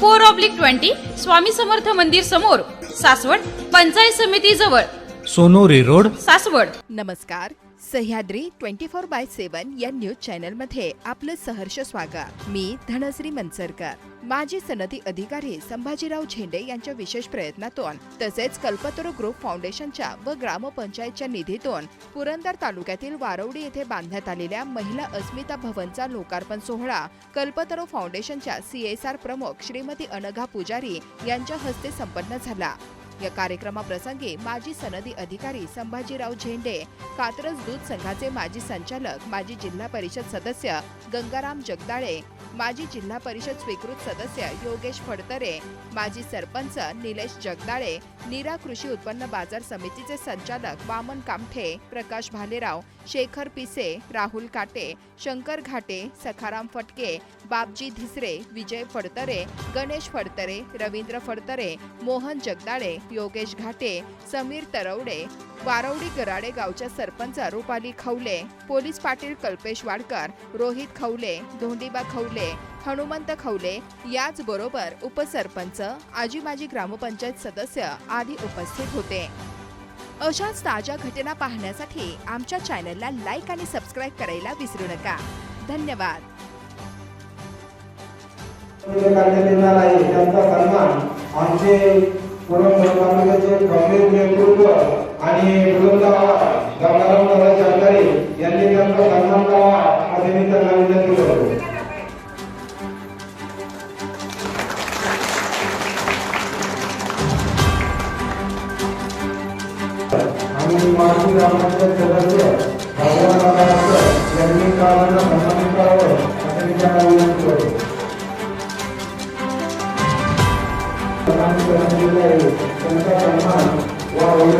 four oblique twenty Swami Samarth मंदिर समोर सासवड पंचायत समिती जवळ. सोनोरी रोड. सासवड. नमस्कार. Sahyadri twenty four by seven या न्यूज चॅनलमध्ये आपलं सहर्ष स्वागत. मी धनश्री मनसरकर. माजी सनदी अधिकारी संभाजीराव झेंडे यांच्या विशेष प्रयत्नातून तसेच कल्पतरू ग्रुप फाउंडेशनच्या व ग्रामपंचायतच्या निधीतून पुरंदर तालुक्यातील वारवडी येथे बांधण्यात आलेल्या महिला अस्मिता भवनचा लोकार्पण सोहळा कल्पतरू फाउंडेशनच्या सीएसआर प्रमुख श्रीमती अनघा पुजारी यांच्या हस्ते संपन्न झाला. या कार्यक्रमाप्रसंगी माजी सनदी अधिकारी संभाजीराव झेंडे कात्रज दूध संघाचे माजी संचालक माजी जिल्हा परिषद सदस्य गंगाराम जगदाळे माजी जिल्हा परिषद स्वीकृत सदस्य योगेश फडतरे माजी सरपंच निलेश जगदाळे नीरा कृषी उत्पन्न बाजार समितीचे संचालक वामन कामठे प्रकाश भालेराव शेखर पिसे राहुल काटे शंकर घाटे सखाराम फटके बापजी धिसरे विजय फडतरे गणेश फडतरे रवींद्र फडतरे मोहन जगदाळे योगेश घाटे समीर तरवडे वारवडी गराडे गावच्या सरपंच रुपाली खवले पोलीस पाटील कल्पेश वाडकर रोहित खवले धोंडीबा खवले हनुमंत खवले याचबरोबर उपसरपंच आजी माजी ग्रामपंचायत सदस्य आदी उपस्थित होते. अशाच ताज्या घटना पाहण्यासाठी आमच्या चॅनलला लाईक आणि सबस्क्राईब करायला विसरू नका. धन्यवाद. आमचे पुरंदर तालुक्याचे गंभीर नेतृत्व आणि बुलंद आवाज गंगाराम दादा जगदाळे यांनी त्यांचा सन्मान करावा असे मी त्यांना विनंती करतो आणि माजी ग्रामपंचायत सदस्य भगवान यांनी कामांना सन्मानित करावं असे मी त्यांना विनंती करतो दादा अडकर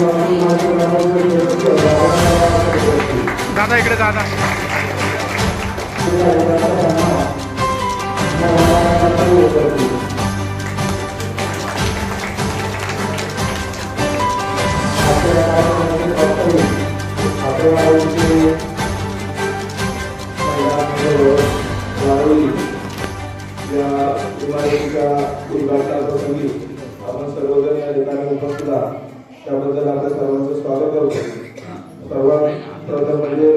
यांनी दादा इकडे दादा केला आहे. त्यांचा सन्मान या सर्वजण या ठिकाणी उपस्थित आहात. त्याबद्दल आपल्या सर्वांचं स्वागत करतो. सर्वात प्रथम म्हणजे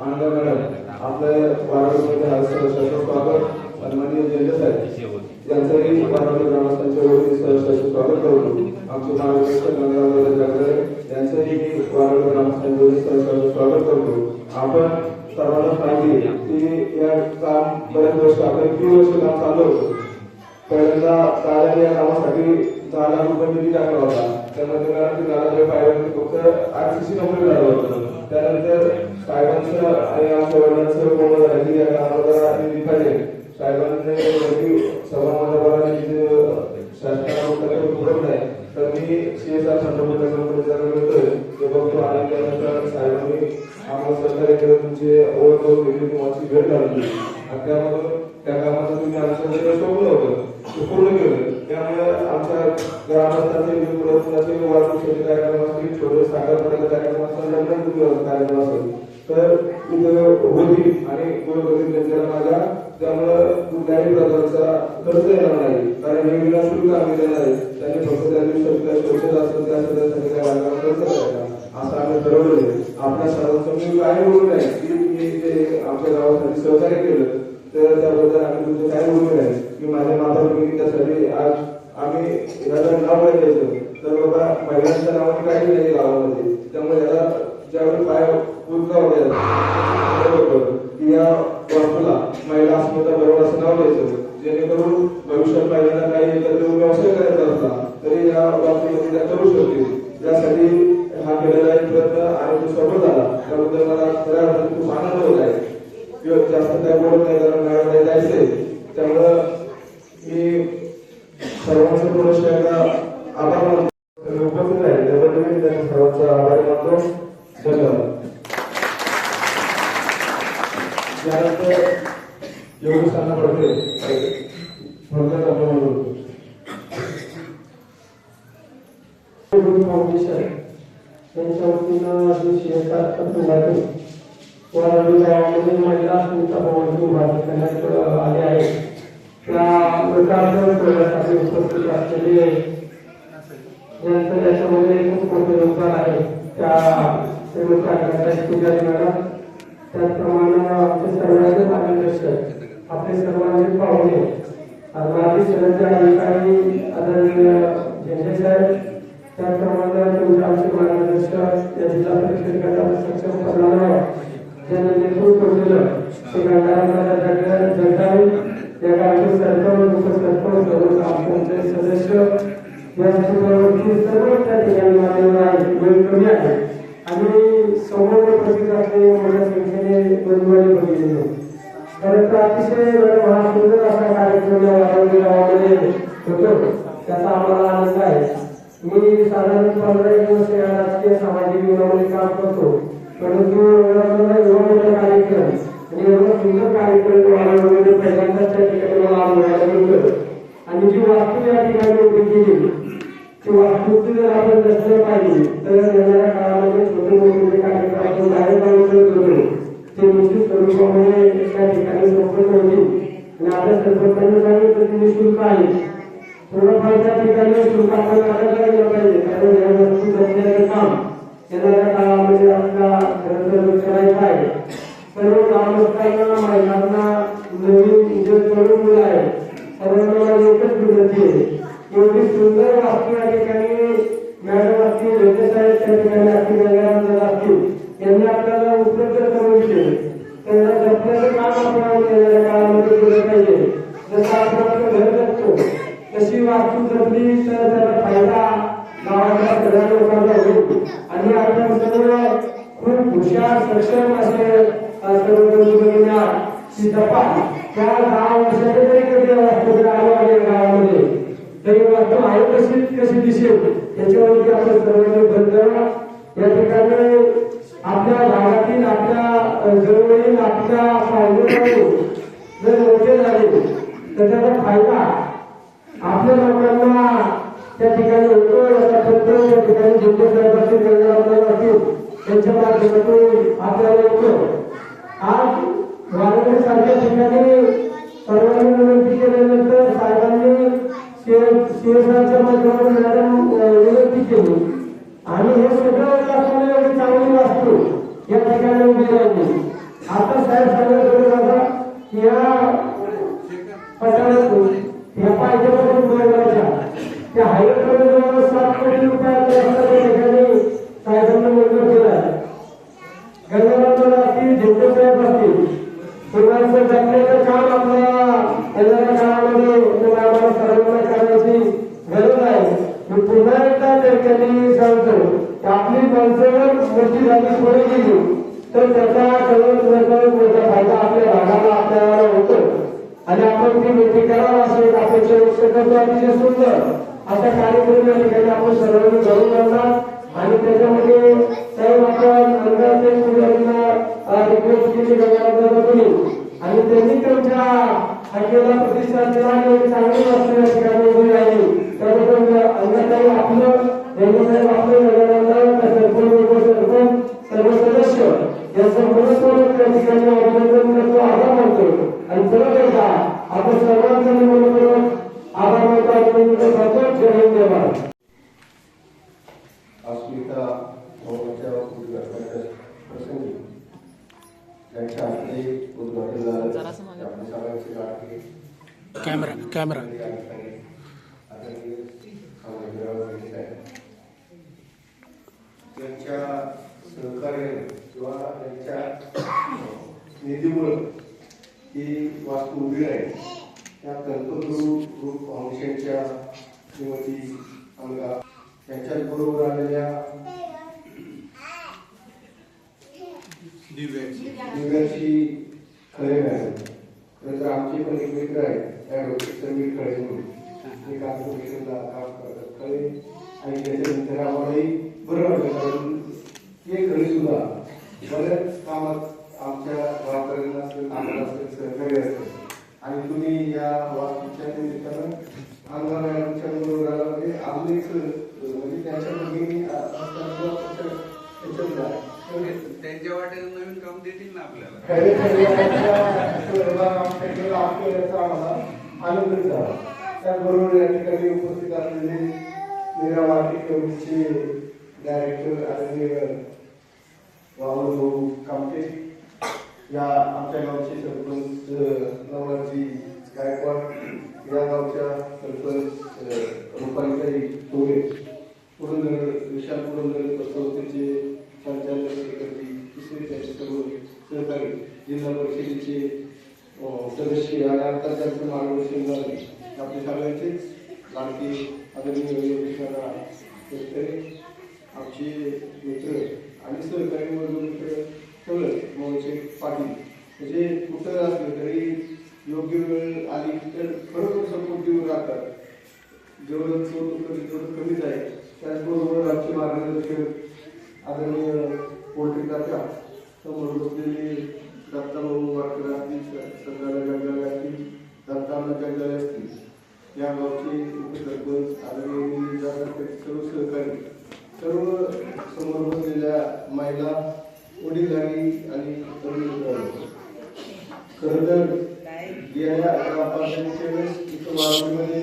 आनंद मॅडम आपल्या वारळीमध्ये हर्षवर्षाचं स्वागत. सन्माननीय जयंत साहेब यांचंही वारळी ग्रामस्थांच्या वतीने सहर्षाचं स्वागत करतो. आमचे मार्गदर्शक गंगाधर जगदळे यांचंही मी वारळी ग्रामस्थांच्या वतीने सहर्षाचं स्वागत करतो. आपण सर्वांना माहिती की या काम बऱ्याच वर्ष आपण किती वर्ष काम चालू होतं. पहिल्यांदा कार्यालय या कामासाठी दहा लाख रुपये निधी टाकला होता? त्यामध्ये मॅडम ते दादाच्या पायावरती फक्त आठशे नंबर मिळाला होता. त्यानंतर साहेबांचं आणि आमच्या वडिलांचं बोलणं झालं की या निधी पाहिजे साहेबांनी वरती सभामंडपाला निधी शासनाकडे उपलब्ध आहे तर मी सीएसआर संदर्भात करतोय ते बघतो आणि त्यानंतर साहेबांनी आम्हाला सहकार्य केलं. तुमची ओळख करून दिली तुम्हाला भेट घालून आणि त्यामधून त्या कामाचं तुम्ही आमचं जे सोडलं होतं ते पूर्ण केलं त्यामुळे आमच्या ग्रामस्थांचे विपुलाचे वाढदिवसाचे कार्यक्रम असतील छोटे साखरपणाचे कार्यक्रम असतील लग्न कार्यक्रम असेल तर इथं होती आणि गोरगरीब जनतेला माझ्या त्यामुळं कुठल्याही प्रकारचा खर्च येणार नाही कारण हे विनाशुल्क आम्ही देणार आहे त्यांनी फक्त त्या दिवशी शोषण असेल त्या सगळ्यासाठी काय वाढणार खर्च करायचा असं आम्ही ठरवलेलं आहे आपल्या सर्वांचं मी काय बोलू नाही की मी ते आमच्या गावासाठी सहकार्य केलं तर त्याबद्दल आम्ही तुमचे काय बोलू नाही की माझ्या माता भगिनी त्यासाठी आज आम्ही याला नाव नाही तर बाबा महिलांच्या नावाने काही नाही गावामध्ये त्यामुळे याला ज्यावेळी पाय पूर्ण होते की या वास्तूला महिला अस्मिता बरोबर असं नाव द्यायचं जेणेकरून भविष्यात महिलांना काही एकत्र व्यवसाय करायचा असला तरी या वास्तूमध्ये त्या करू शकतील यासाठी हा केलेला एक प्रयत्न आणि तो सफल झाला त्याबद्दल मला खऱ्या अर्थाने खूप आनंद होत आहे किंवा जास्त काय बोलत नाही कारण मॅडम जायचंय त्यामुळं मी सर्वांचं पुनश्च एकदा आभार मानतो सर्व उपस्थित आहे त्याबद्दल मी त्यांच्या सर्वांचा आभार मानतो धन्यवाद त्यानंतर योगस्थाना पडते थोडक्यात आपण बोलतो फाउंडेशन यांच्या वतीनं जे शेतात पिंडातून वराडी गावामध्ये महिला स्मिता भवनची उभारणी करण्यात आली आहे त्या लोकांवर करण्यासाठी उपस्थित असलेले ज्यांचं खूप मोठे योगदान आहे त्या पुजारी मॅडम त्याचप्रमाणे आमचे सर्वांचे मार्गदर्शक आपले सर्वांचे पाहुणे माजी सदस्य अधिकारी आदरणीय झेंडे साहेब त्याचप्रमाणे तुमचे आमचे मार्गदर्शक या जिल्हा परिषद सक्षम ज्यांनी नेतृत्व केलं ते या गावचे सरपंच उपसरपंच सर्व आमचे सदस्य याचबरोबर सर्व त्या ठिकाणी मान्यवर आहे वेळ कमी आहे. आणि समोर उपस्थित असलेले मोठ्या संख्येने बंधुवाने बघितले खरं तर अतिशय हा सुंदर असा कार्यक्रम या वारंगी गावामध्ये होतो. त्याचा आम्हाला आनंद आहे. मी साधारण पंधरा एक वर्ष या राजकीय सामाजिक विभागामध्ये काम करतो. परंतु एवढा एवढा मोठा कार्यक्रम आणि एवढा सुंदर कार्यक्रम वाढवण्यामध्ये पहिल्यांदाच त्या ठिकाणी मला अनुभवायला मिळतं आणि जी वास्तू या ठिकाणी उभी केली ती वास्तूची जर आपण दर्शन पाहिजे तर येणाऱ्या काळामध्ये छोटे मोठे कार्यक्रम बाहेर जाऊन करत होतो ते निश्चित स्वरूपामध्ये त्या ठिकाणी संपन्न होतील. आणि आता सरपंचांनी सांगितलं की निशुल्क आहे. थोडंफार त्या ठिकाणी शुल्क आपण आणायला गेलं पाहिजे कारण या वस्तू जपण्याचं काम येणाऱ्या काळामध्ये आपल्याला खरं करायचं आहे. सर्व ग्रामस्थांना महिलांना नवीन जे तरुण मुलं आहेत सर्वांना एकच विनंती आहे. एवढी सुंदर वास्तू या ठिकाणी मॅडम असतील लोकसाहेब त्या ठिकाणी असतील गंगाराम असतील यांनी आपल्याला उपलब्ध करून दिले त्यांना जपण्याचं काम आपण येणाऱ्या काळामध्ये केलं पाहिजे. जसं आपण आपलं घर जपतो तशी वास्तू जपली तर त्याचा फायदा गावातल्या सगळ्या लोकांना होईल. आणि आपण सर्व खूप हुशार सक्षम असे अ, त्या दहा वर्षाचे जरी कधी वास्तू आलो गावामध्ये तरी वास्तू आहे कशी कशी दिसेल याच्यावरती आपण सर्वांनी बंद या ठिकाणी आपल्या भागातील आपल्या अ, जवळील आपल्या पाहुणे जर मोठे झाले तर त्याचा फायदा आपल्या लोकांना त्या ठिकाणी होतो याचा प्रत्येक त्या ठिकाणी जिल्हा त्यांच्या माध्यमातून आपल्याला येतो आज वारंगडी सारख्या ठिकाणी सर्वांनी विनंती केल्यानंतर साहेबांनी शिवसेनाच्या माध्यमातून मॅडम विनंती केली. आणि हे सगळं आपल्याला एवढी चांगली वाचतो या ठिकाणी उभी राहिली. आता साहेब सांगत होते दादा की या पठाणातून या पाहिजेपासून त्या हायवेकडे सात कोटी रुपयाचा बऱ्याच कामात आमच्या वातावरण असेल आम्हाला असेल सहकार्य असेल आणि तुम्ही या वास्तूच्या निमित्तानं अंगणवाड्यांच्या बरोबर आला म्हणजे आम्ही एक, अं, म्हणजे त्यांच्या भगिनी त्याच्या- नवीन काम देतील ना आपल्याला. आनंद झाला. त्याचबरोबर या ठिकाणी उपस्थित असलेले मीरा मार्केट कमिटीचे डायरेक्टर आदरणीय राहुल भाऊ कामटे या आमच्या गावचे सरपंच नवराजी गायकवाड या गावच्या सरपंच रुपालीताई टोळे पुरंदर विशाल पुरंदर संस्थेचे संचालक सेक्रेटरी तिसरे त्यांचे सर्व सहकारी जिल्हा परिषदेचे सदस्य आणि आंतरजातीय मार्गदर्शन झाले आपले सगळ्यांचेच लाडके आदरणीय योगेश्वरा शेतकरी आमचे मित्र आणि सहकारी वर्ग इकडे ठेवलं मोहनचे पाटील. म्हणजे कुठं असलं तरी योग्य वेळ आली तर खरोखर सपोर्ट देऊन राहतात. जेवढं तो तेवढं कमीच आहे. त्याचबरोबर आमचे मार्गदर्शक आदरणीय पोल्ट्री दाता समोर बसलेले दत्ताभाऊ वाटकर असतील सगळ्याला जगलेले असतील दत्ताना जगलेले असतील. या गावचे उपसरपंच आदरणीय दादा सर्व सहकारी. सर्व समोर बसलेल्या महिला वडीलधारी आणि तरुण मित्रांनो. खरं तर गेल्या ग्रामपंचायतीच्या वेळेस इथं वारंवारमध्ये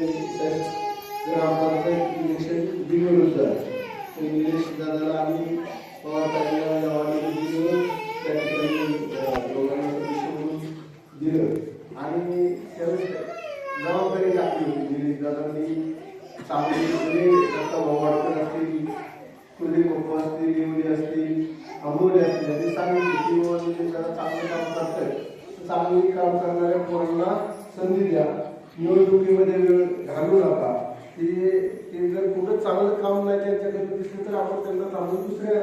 ग्रामपंचायत इलेक्शन तर निलेश दादाला आम्ही पवार साहेबांना दिलं त्या ठिकाणी अं, म्हणून दिलं. आणि त्यावेळेस जबाबदारी टाकली होती. निलेश दादांनी चांगली म्हणजे दत्ता असतील कुलदीप पप्पा असतील येवले असतील आंबोले असतील यांनी सांगितले की बाबा चांगलं काम करतायत चांगली काम करणाऱ्या पोरांना संधी द्या. निवडणुकीमध्ये वेळ घालू नका. ते ते जर कुठं चांगलं काम नाही त्यांच्याकडे दिसलं तर आपण त्यांना चांगलं दुसऱ्या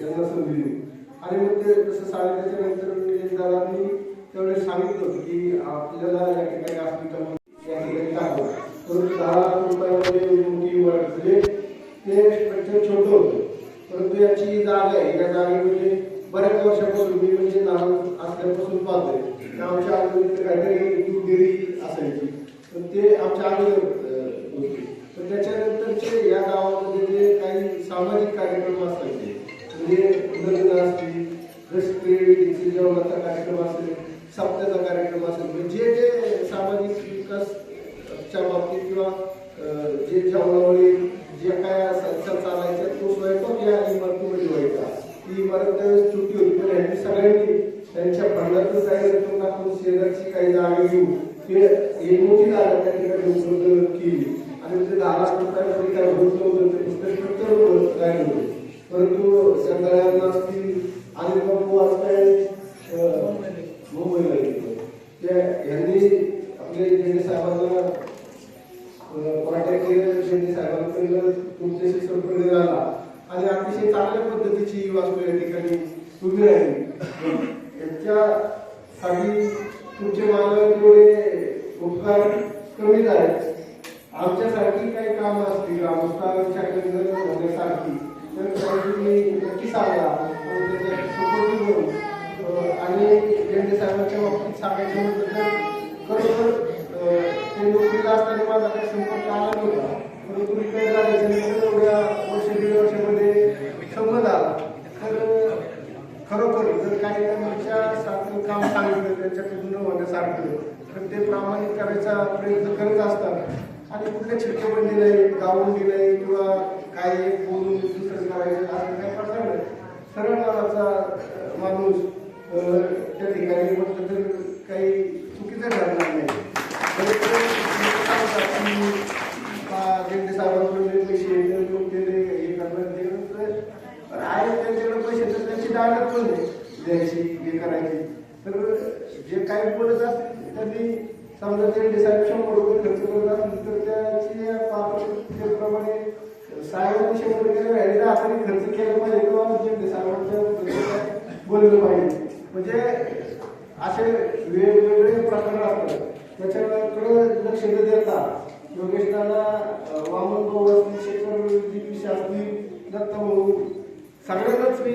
यांना संधी देऊ. आणि मग ते जसं सांगितल्याच्या नंतर दादांनी त्यावेळेस सांगितलं होतं की आपल्याला या ठिकाणी हॉस्पिटल या ठिकाणी टाकलं परंतु दहा लाख रुपयामध्ये मोठी इमारत ते स्ट्रक्चर छोटं होतं. परंतु याची जागा आहे. या जागेमध्ये बऱ्याच वर्षापासून मी म्हणजे लहान असल्यापासून पाहतोय. त्या आमच्या आजूबाजूला काहीतरी दूध डेअरी असायची. तर ते आमच्या अगोदर होते. तर त्याच्यानंतरचे या गावामध्ये जे काही सामाजिक कार्यक्रम असायचे म्हणजे लग्न असतील रस्ते जेवणाचा कार्यक्रम असेल सप्त्याचा कार्यक्रम असेल म्हणजे जे जे सामाजिक विकासच्या बाबतीत किंवा अं, जे जेवणावळी जे काय संसार चालायचा तो स्वयंपाक या इमारतीमध्ये व्हायचा ती इमारत त्यावेळेस छोटी होती पण यांनी सगळ्यांनी त्यांच्या फंडातून काही रक्कम टाकून शेजारची काही जागा घेऊन ते एक मोठी जागा त्या ठिकाणी उपलब्ध केली आणि ते दहा लाख रुपयामध्ये काय होत नव्हतं ते पुस्तक फक्त राहिलं होतं परंतु संघाळ्यांना असतील आणि मग आज काय अं, मुंबईला गेले त्या यांनी आपले जेणे साहेबांना कॉन्टॅक्ट केलं शेट्टी साहेबांकडे तुमच्याशी संपर्क झाला आणि अतिशय चांगल्या पद्धतीची ही वास्तू या ठिकाणी उभी राहिली याच्यासाठी तुमचे मानव तेवढे उपकार कमी झाले आमच्यासारखी काही कामं असतील ग्रामस्थांच्याकडे जर होण्यासारखी तर काही तुम्ही नक्की सांगा आणि त्याच्यात सपोर्ट घेऊन अं, आणि झेंडे साहेबांच्या बाबतीत सांगायचं म्हटलं तर खरोखर ते नोकरीला असताना माझा काही संपर्क आला नव्हता. परंतु रिटायर झाल्याच्या एवढ्या वर्ष दीड वर्षामध्ये संमत आला. तर खरोखर जर काही त्यांच्या सारखं काम सांगितलं त्यांच्याकडून होण्यासारखं तर ते प्रामाणिक करायचा प्रयत्न करत असतात आणि कुठल्या चिटके पण दिलंय गावून दिलंय किंवा काय एक बोलून दुसरं करायचं असं काही प्रकार नाही सरळ मनाचा अं, माणूस अं, त्या ठिकाणी म्हटलं तर काही चुकीचं ठरणार नाही तर ते सांगतात की, आ, झेंडे साहेबांकडे पैसे देऊन दिले हे करण्यात दिलं तर आहे त्यांच्याकडे पैसे तर त्यांची दानत पण नाही द्यायची हे करायची तर जे काही बोलत असतील त्यांनी समजा ते साहेब शंभर रुपये खर्च करत असतील तर त्याची पात्रतेप्रमाणे साहेबांनी शंभर आपण खर्च केला पाहिजे किंवा म्हणजे साहेबांच्या बोललं पाहिजे. म्हणजे असे वेगवेगळे प्रकार असतात. त्याच्याकडे लक्ष न देता योगेश दादा वामन भाऊ असतील शेखर शास्त्री दत्त भाऊ सगळ्यांनाच मी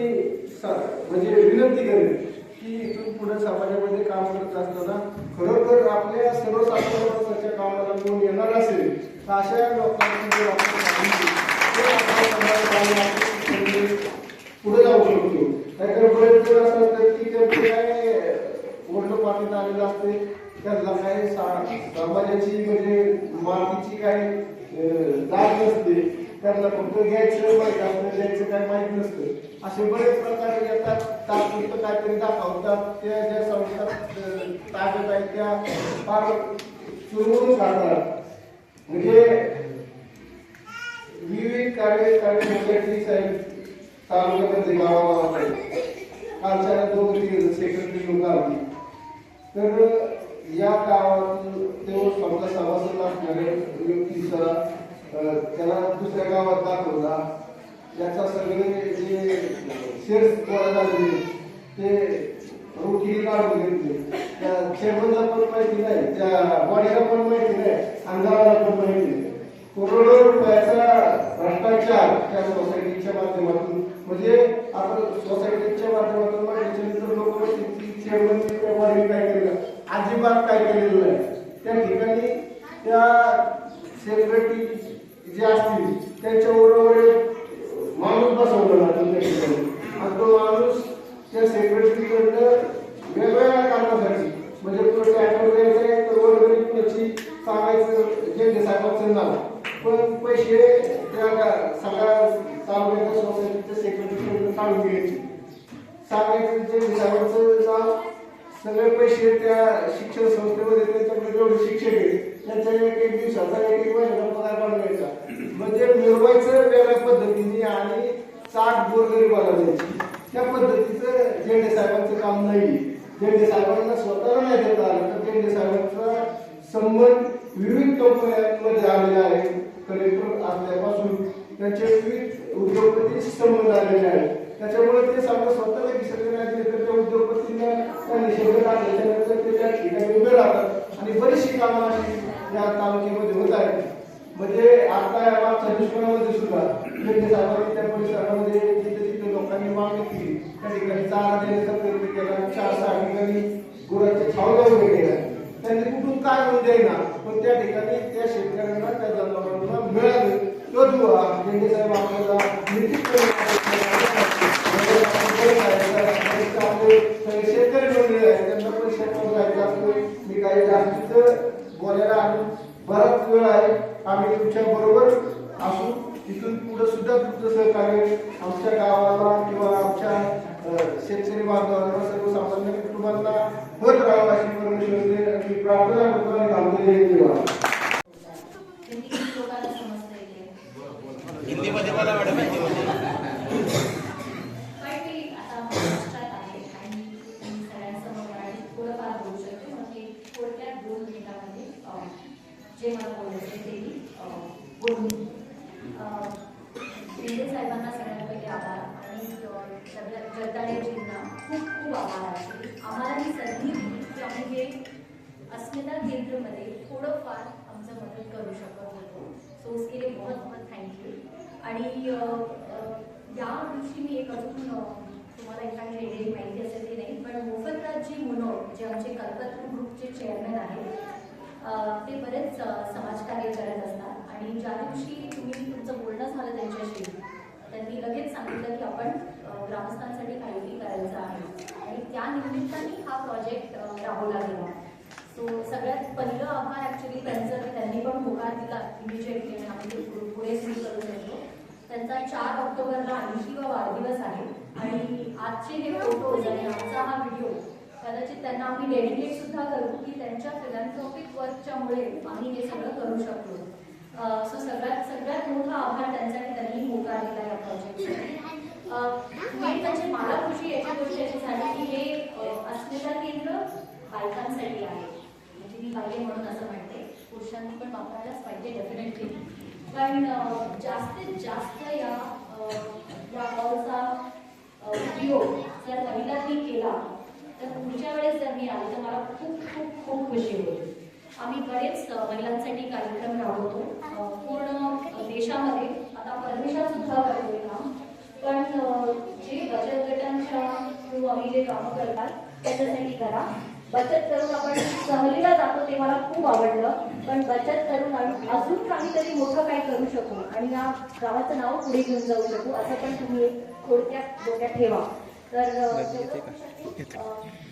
म्हणजे विनंती करेन की इथून पुढे समाजामध्ये काम करत असताना खरोखर आपल्या सर्वसाधारण कामाला कोण येणार असेल तर अशा लोकांची पुढे जाऊ शकतो. नाहीतर बरेच जण असं असतं की त्यांचे काय वडलं पाठवत आलेलं असते त्यांना काय समाजाची म्हणजे मातीची काय जात नसते त्यांना फक्त घ्यायचं माहिती असतं द्यायचं काय माहीत नसतं. असे बरेच प्रकार येतात तात्पुरतं काहीतरी दाखवतात त्या ज्या संस्था ताकद आहेत त्या फार चुरवून काढतात म्हणजे विविध कार्य कार्यकर्ते साहेब तालुक्यामध्ये गावागावात कालच्या दोन तीन सेक्रेटरी लोक आली तर या गावातील तो समजा सभासद असणाऱ्या व्यक्तीचा त्याला दुसऱ्या गावात दाखवला. याचा सगळे जे शेअर्स गोळा झालेले ते रोखी काढून घेतले. त्या चेअरमनला पण माहिती नाही त्या बॉडीला पण माहिती नाही अंधाराला पण माहिती नाही. करोडो रुपयाचा भ्रष्टाचार त्या सोसायटीच्या माध्यमातून म्हणजे आपण सोसायटीच्या माध्यमातून म्हणायचे लोक चेअरमन काय केलं अजिबात काय केलेलं नाही. त्या ठिकाणी त्या सेक्रेटरी जे असतील त्यांच्याबरोबर माणूस बसवला जातो त्या ठिकाणी. आणि तो माणूस त्या सेक्रेटरीकडनं वेगवेगळ्या कामासाठी म्हणजे कुठे ट्रॅक्टर द्यायचं तर वर्गणी कुणाची सांगायचं जे साहेबांचं नाव पण पैसे त्या गा- सगळ्या काढून घ्यायचे. सांगायचं म्हणजे सगळे पैसे त्या शिक्षण संस्थेमध्ये त्यांच्याकडे जेवढे शिक्षक आहेत त्यांच्या एक एक दिवसाचा एक एक महिन्याचा पगार काढून म्हणजे मिळवायचं वेगळ्या पद्धतीने आणि चाट गोरगरीबाला द्यायची. त्या पद्धतीचं जेंडे साहेबांचं काम नाही. जेंडे साहेबांना स्वतःला नाही देता आलं तर जेंडे साहेबांचा संबंध विविध कंपन्यांमध्ये आलेला आहे. कलेक्टर असल्यापासून त्यांचे विविध उद्योगपती संबंध आलेले आहेत. त्याच्यामुळे ते समजा स्वतःला विसर्जन दिले तर त्या उद्योगपतींना ते त्या ठिकाणी उभे राहतात. आणि बरीचशी कामं अशी या तालुक्यामध्ये होत आहेत. म्हणजे आता या मागच्या दुष्काळामध्ये सुद्धा म्हणजे साहेबांनी त्या परिसरामध्ये जिथे तिथे लोकांनी मागणी केली त्या ठिकाणी चारा देण्याचा प्रयत्न केला चार सहा ठिकाणी गुरांचे छावल्या उभे केल्या. त्यांनी कुठून काय होऊन देईना पण त्या ठिकाणी त्या शेतकऱ्यांना त्या जनावरांना मिळालं. तो दुवा झेंडे साहेब आपल्याला निश्चितपणे Thank you. शिंदे साहेबांना सगळ्यात पहिले आभार आणि जगदाळेजींना खूप खूप आभार आहे. आम्हाला ही संधी दिली की आम्ही हे अस्मिता केंद्रमध्ये थोडंफार आमचं मदत करू शकत होतो. सो उसके लिए बहुत बहुत थँक्यू आणि या दिवशी मी एक अजून तुम्हाला एखादी वेगळी माहिती असेल की नाही पण मोफतराजजी मुनोळ जे आमचे कल्पतरू ग्रुपचे चेअरमॅन आहेत ते बरेच समाजकार्य करत असतात. आणि ज्या दिवशी तुम्ही तुमचं बोलणं झालं त्यांच्याशी त्यांनी लगेच सांगितलं की आपण ग्रामस्थांसाठी काहीतरी करायचं आहे. आणि त्या निमित्ताने हा प्रोजेक्ट राबवला गेला. सो सगळ्यात पहिलं आभार ॲक्च्युली त्यांचं त्यांनी पण होकार दिला. इमिजिएटली आणि आम्ही पुढे सुरू करू शकतो. त्यांचा चार ऑक्टोबरला ऐंशीवा वाढदिवस आहे. आणि आजचे हे फोटोज आणि आजचा हा व्हिडिओ कदाचित त्यांना आम्ही डेडिकेट सुद्धा करू की त्यांच्या फिलॅन्थ्रॉपिक वर्कच्यामुळे आम्ही हे सगळं करू शकलो सो सगळ्यात सगळ्यात मोठा आभार त्यांचा की त्यांनी या प्रोजेक्टसाठी मेन म्हणजे मला खुशी याच्या गोष्टी अशी झाली की हे अस्मिता केंद्र बालकांसाठी आहे. म्हणजे मी पाहिजे म्हणून असं म्हणते. पुरुषांनी पण वापरायलाच पाहिजे डेफिनेटली कारण जास्तीत जास्त या या हॉलचा उपयोग जर महिलांनी केला तर पुढच्या वेळेस जर मी आले तर मला खूप खूप खूप खुशी होईल. आम्ही बरेच महिलांसाठी कार्यक्रम राबवतो. पूर्ण देशामध्ये परदेशात सुद्धा करतोय काम पण जे बचत गटांच्या थ्रू आम्ही जे कामं करतात त्याच्यासाठी करा. बचत करून आपण सहलीला जातो ते मला खूप आवडलं. पण बचत करून अजून काहीतरी मोठं काय करू शकू आणि या गावाचं नाव पुढे घेऊन जाऊ शकू असं पण तुम्ही एक थोडक्यात डोक्यात ठेवा. तर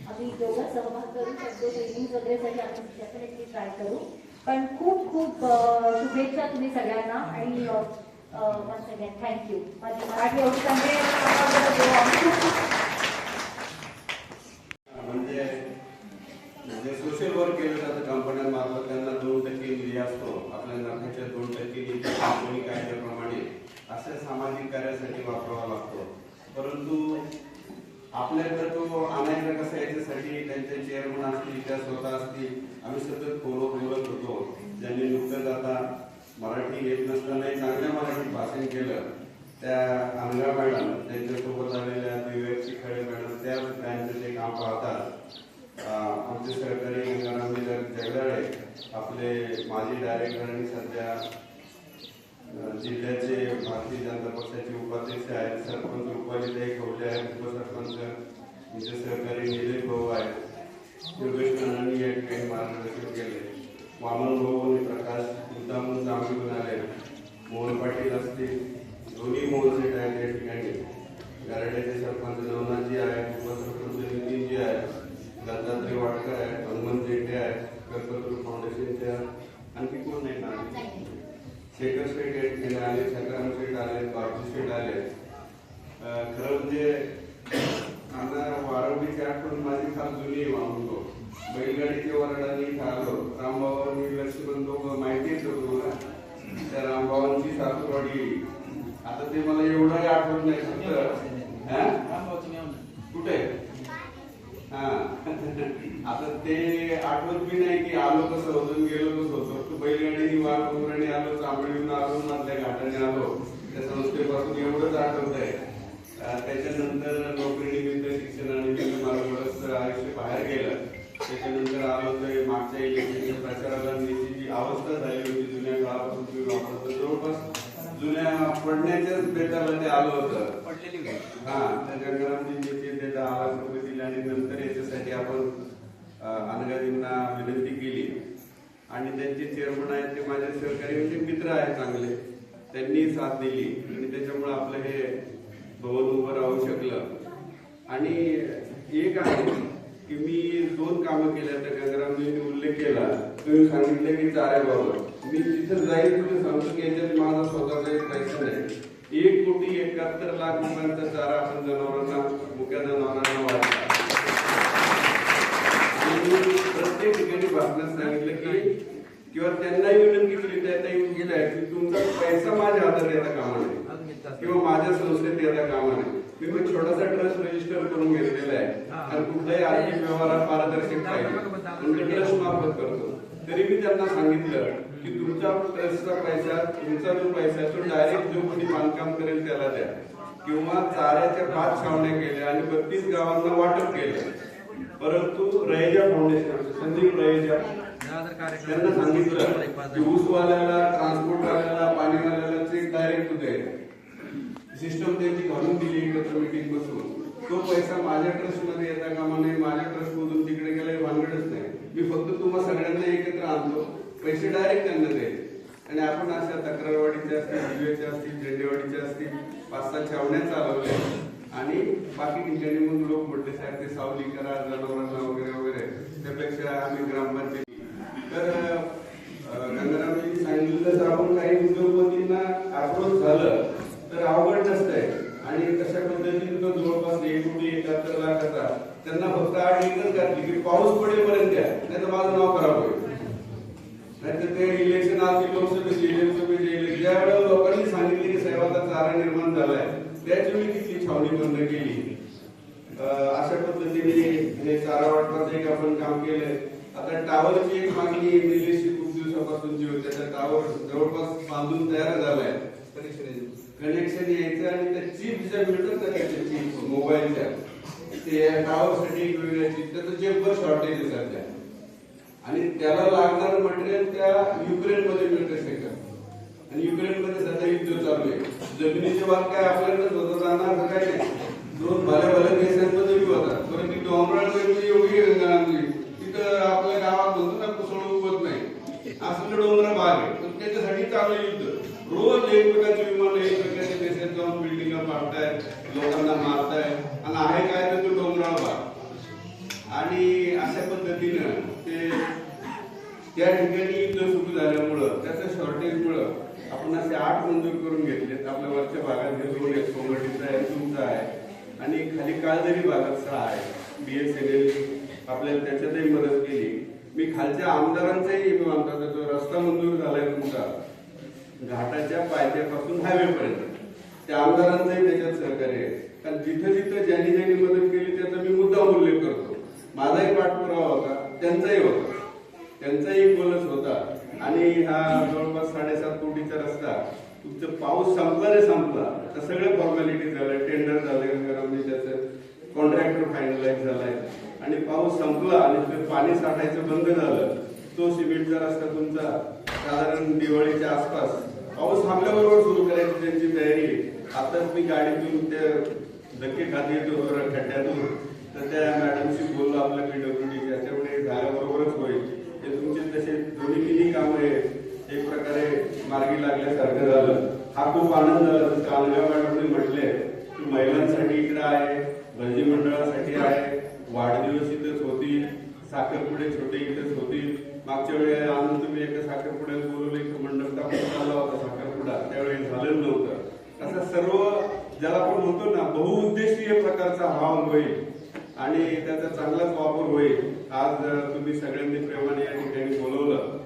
आम्ही दोघं सहभाग करू शकतो ट्रेनिंग वगैरेसाठी आम्ही डेफिनेटली ट्राय करू. पण खूप खूप शुभेच्छा तुम्ही सगळ्यांना आणि चांगली म्हणजे जे सोशल वर्क केलं जातं. कंपन्यांमार्फत त्यांना दोन टक्के निधी असतो. आपल्या नफ्याच्या दोन टक्के निधी कंपनी कायद्याप्रमाणे अशा सामाजिक कार्यासाठी वापरावा लागतो. परंतु आपल्याकडे तो आणायचा कसा याच्यासाठी त्यांचे चेअरमन असतील त्या स्वतः असतील. आम्ही सतत फोनवर बोलत होतो ज्यांनी नुकतंच आता मराठी येत नसतानाही चांगल्या मराठीत भाषण केलं त्या अनगा मॅडम त्यांच्यासोबत आलेल्या विवेक शिखाडे मॅडम त्या त्यांचं जे काम पाहतात आमचे सरकारी गंगाराम जगदाळे आपले माजी डायरेक्टर आणि सध्या जिल्ह्याचे भारतीय जनता पक्षाचे उपाध्यक्ष आहेत सरपंच रुपालीताई खवले आहेत उपसरपंच आमचे सहकारी निलेश भाऊ आहेत. योगेश कन्नांनी या ठिकाणी मार्गदर्शन केले. वामन भाऊ आणि प्रकाश मुद्दामून जांभून आले मोहन पाटील असतील दोन्ही मोहन सेठ आहेत या ठिकाणी गारड्याचे सरपंच नवनाथजी आहेत उपसरपंच नितीनजी आहेत दत्तात्रय वाडकर आहेत हनुमंत जेठे आहेत कल्पतरू फाउंडेशनच्या आणखी कोण नाही ना शेखर शेठ या ठिकाणी आले सकाराम शेठ आले बापू शेठ आले अं, खरं म्हणजे आता वारंबीची आठवण माझी फार जुनी आहे म्हणतो बैलगाडीच्या वरडाने आलो रामभावांनी लक्ष्मण दोघं माहिती येत होतं मला त्या रामभावांची सासूरवाडी आता ते मला एवढंही आठवत नाही फक्त हा? कुठे हा आता ते आठवत बी नाही की आलो कसं होतं आणि गेलो कसं होतं तू बैलगाडीने वाघ उमराने आलो चांबडीहून आलो मधल्या घाटाने आलो संस्थेपासून एवढंच आठवत आहे. त्याच्यानंतर नोकरी निमित्त शिक्षणानिमित्त मला बरंच आयुष्य बाहेर गेलं. त्याच्यानंतर आलो तर मागच्या इलेक्शनच्या प्रचाराला नीची जी अवस्था झाली होती जुन्या काळापासून तुम्ही वापरतो जवळपास जुन्या पडण्याच्याच बेताला ते आलं होतं. हा तर गंगारामजींनी ते दहा लाख रुपये दिले आणि नंतर याच्यासाठी आपण अनगाजींना विनंती केली. आणि त्यांचे चेअरमन आहेत ते माझे सहकारी म्हणजे मित्र आहेत चांगले. त्यांनी साथ दिली आणि त्याच्यामुळे आपलं हे भवन उभं राहू शकलं. आणि एक आहे की मी दोन कामं केल्या त्या गंगारामजींनी उल्लेख केला. तुम्ही सांगितलं की चाऱ्याबाबत मी तिथं जाईल तुम्ही सांगतो की याच्यात माझा स्वतःचा एक प्रयत्न नाही एक कोटी एकाहत्तर लाख रुपयांचा चारा आपण जनावरांना मुख्या जनावरांना वाटला प्रत्येक ठिकाणी बातम्यात सांगितलं की किंवा त्यांनाही विनंती केली पैसा माझ्या हातात येता कामा नये किंवा माझ्या संस्थेत येता कामा नये मी मग छोटासा ट्रस्ट रजिस्टर करून घेतलेला आहे. आणि कुठलाही आर्थिक व्यवहार पारदर्शक पाहिजे. ट्रस्ट मार्फत करतो. तरी मी त्यांना सांगितलं की तुमच्या ट्रस्टचा पैसा तुमचा जो पैसा तो डायरेक्ट जो कोणी बांधकाम करेल त्याला द्या. किंवा चाऱ्याच्या पाच छावण्या केल्या आणि बत्तीस गावांना वाटप केलं. परंतु रयजा फाउंडेशन संदीप रयजा त्यांना सांगितलं की ऊसवाल्याला ट्रान्सपोर्टवाल्याला पाणीवाल्याला चेक डायरेक्ट द्यायचं सिस्टम त्यांची घालून दिली एकत्र मीटिंग बसून. तो पैसा माझ्या ट्रस्टमध्ये येता कामा नाही माझ्या ट्रस्ट मधून तिकडे गेला भानगडच नाही. मी फक्त तुम्हा सगळ्यांना एकत्र आणतो. पैसे डायरेक्ट त्यांना द्यायचे आणि आपण अशा तक्रारवाडीच्या असतील दिव्याच्या असतील झेंडेवाडीच्या असतील पाच सहा छावण्या चालवल्या. आणि बाकी ठिकाणी मग लोक म्हटले साहेब ते सावली करा जनावरांना वगैरे वगैरे. त्यापेक्षा आम्ही ग्रामपंचायत तर अं, गंगारामजींनी सांगितलं तर आपण काही उद्योगपतींना अप्रोच झालं तर अवघड नसतंय आणि कशा पद्धतीने जवळपास एक कोटी एकाहत्तर लाखाचा त्यांना फक्त आठ एकच घातली की पाऊस पडेपर्यंत द्या नाही तर माझं नाव खराब होईल नाहीतर ते इलेक्शन आधी लोकसभेचे लोकसभेचे इलेक्शन ज्या वेळेला लोकांनी सांगितले की साहेबाचा चारा निर्माण झालाय त्याच वेळी तिथली छावणी बंद केली अं, अशा पद्धतीने हे चारा वाटपाचं एक आपण काम केलंय आता टावरची एक मागणी निलेशची खूप दिवसापासूनची होती त्या टावर जवळपास बांधून तयार झालाय कनेक्शन यायचं आणि त्या चिप मिळतात ना त्याच्या चिप मोबाईलच्या ते टावरसाठी साठी चिप त्याचं चेंबर शॉर्टेज आहे सध्या. आणि त्याला लागणारं मटेरियल त्या युक्रेनमध्ये मिळतं सेकंड आणि युक्रेनमध्ये सध्या युद्ध चालू आहे. जमिनीचे भाग काय आपल्याकडे होतं जाणार काय नाही. दोन भल्या भल्या देश बी होतात परंतु ती डोंगराळ जमिनी एवढी आहे गंगारामची तिथं आपल्या गावात म्हणतो ना कुसळ उगवत नाही असलं डोंगरा भाग आहे पण त्याच्यासाठी चालू आहे युद्ध रोज एकमेकांचे विमान एकमेकांच्या देशात जाऊन बिल्डिंग पाडतायत लोकांना मारतायत आणि आहे काय तर तो डोंगराळ भाग आणि अशा पद्धतीनं ते त्या ठिकाणी युद्ध सुरू झाल्यामुळं त्याच्या शॉर्टेजमुळं आपण असे आठ मंजूर करून घेतलेत आपल्या वरच्या भागात जे दोन एक सोमवारीचा आहे तुमचा आहे आणि खाली काळदरी भागात सहा आहे बीएसएनएल आपल्याला त्याच्यातही मदत केली मी खालच्या आमदारांचाही मी म्हणतात तो रस्ता मंजूर झालाय तुमचा घाटाच्या पायथ्यापासून हायवे पर्यंत त्या आमदारांचंही त्याच्यात सहकार्य आहे कारण जिथं जिथं ज्यांनी ज्यांनी मदत केली त्याचा मी मुद्दा उल्लेख करतो माझाही पाठपुरावा होता त्यांचाही होता त्यांचाही बोलच होता आणि हा जवळपास साडेसात कोटीचा रस्ता तुमचा पाऊस संपला रे संपला तर सगळे फॉर्मॅलिटी झालं टेंडर त्याचं कॉन्ट्रॅक्टर फायनलाइज झालाय. आणि पाऊस संपला आणि ते पाणी साठायचं बंद झालं तो सिमेंटचा रस्ता तुमचा साधारण दिवाळीच्या आसपास. पाऊस थांबल्याबरोबर सुरू करायची त्यांची तयारी. आताच मी गाडीतून त्या धक्के खात येतो खड्ड्यातून. तर त्या मॅडमशी बोललो आपल्या पीडब्ल्यूडी त्याच्यामुळे झाल्याबरोबरच होईल. ते तुमचे तसे दोन्ही तिन्ही कामे आहे एक प्रकारे मार्गी लागल्यासारखं झालं. हा खूप आनंद झाला. जसं अनघा मॅडमने म्हटले की महिलांसाठी इकडे आहे भजी मंडळासाठी आहे वाढदिवस इथेच होतील साखरपुडे छोटे इथेच होतील. मागच्या वेळेस आनंद तुम्ही एका साखरपुड्यात बोलवलं की मंडप टाकून होता साखरपुडा. त्यावेळी झालेलं नव्हतं. असं सर्व ज्याला आपण म्हणतो ना बहुउद्देशीय प्रकारचा हा होईल आणि त्याचा चांगलाच वापर होईल. आज तुम्ही सगळ्यांनी प्रेमाने या ठिकाणी बोलवलं.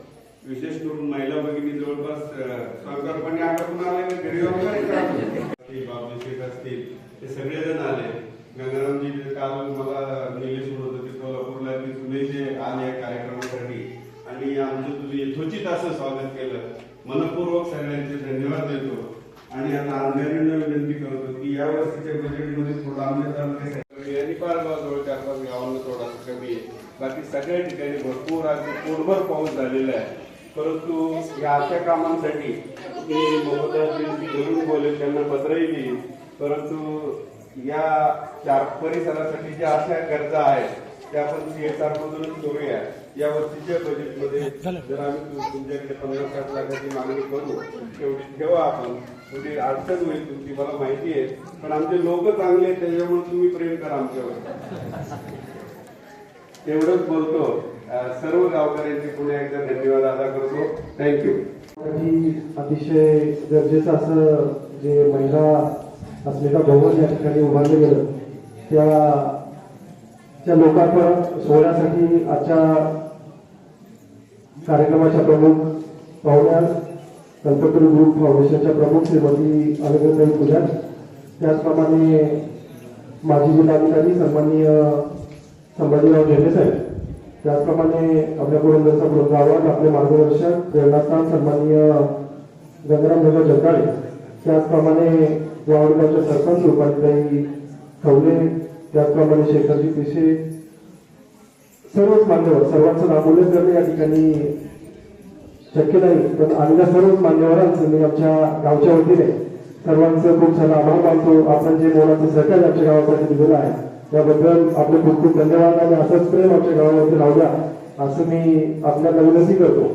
विशेष करून महिला भगिनी जवळपास स्वयंपाकपणे स्वयंपाकपाणी आटोपून आले घरी जाऊन काय करतात? बाबू शेख असतील ते सगळेजण आले. गंगारामजी काल मला निलेश म्हणत होते कोल्हापूरला की तुम्ही जे आले कार्यक्रमासाठी. आणि आमचं तुम्ही यथोचित असं स्वागत केलं. मनपूर्वक सगळ्यांचे धन्यवाद देतो. आणि आता आमदारींना विनंती करतो की या वर्षीच्या बजेटमध्ये थोडं आमच्या तालुक्यासाठी आणि फार जवळ चार पाच गावांना थोडासा कमी आहे. बाकी सगळ्या ठिकाणी भरपूर अगदी पोटभर पाऊस झालेला आहे. परंतु या अशा कामांसाठी मी ममताजींची धरून बोलेल त्यांना पत्रही लिहिल परंतु या चार परिसरासाठी ज्या अशा गरजा आहेत त्या आपण सीएसआर मधूनच करूया. या वर्षीच्या बजेटमध्ये जर आम्ही तुमच्याकडे पन्नास साठ लाखाची मागणी करू तेवढी ठेवा आपण. थोडी अडचण होईल तुमची मला माहिती आहे. पण आमचे लोक चांगले आहेत त्याच्यामुळे तुम्ही प्रेम करा आमच्यावर. तेवढंच बोलतो. सर्व गावकऱ्यांचे पुन्हा एकदा धन्यवाद अदा करतो. थँक्यू अतिशय गरजेचं असं जे महिला अस्मिता भवन या ठिकाणी उभारलं गेलं. त्या त्या लोकार्पण सोहळ्यासाठी आजच्या कार्यक्रमाच्या प्रमुख पाहुण्या कल्पतरू ग्रुप फाउंडेशनच्या प्रमुख श्रीमती अलगताई पूजा त्याचप्रमाणे माजी जिल्हाधिकारी सन्माननीय संभाजीराव झेंडे साहेब त्याचप्रमाणे आपल्या पुरंदरचा गावात आपले मार्गदर्शक प्रेरणास्थान सन्माननीय गंगाराम भगत जगदाळे त्याचप्रमाणे वावडगावचे सरपंच रुपालीताई खवले त्याचप्रमाणे शेखरजी पिसे. सर्वच मान्यवर सर्वांचं नामोल्लेख करणे या ठिकाणी शक्य नाही पण आलेल्या सर्वच मान्यवरांचं मी आमच्या गावच्या वतीने सर्वांचं खूप सारा आभार मानतो. आपण जे मोलाचं सहकार्य आमच्या गावासाठी दिलेलं आहे त्याबद्दल आपले खूप खूप धन्यवाद आणि असंच प्रेम आमच्या गावावरती लावला असं मी आपल्याला विनंती करतो.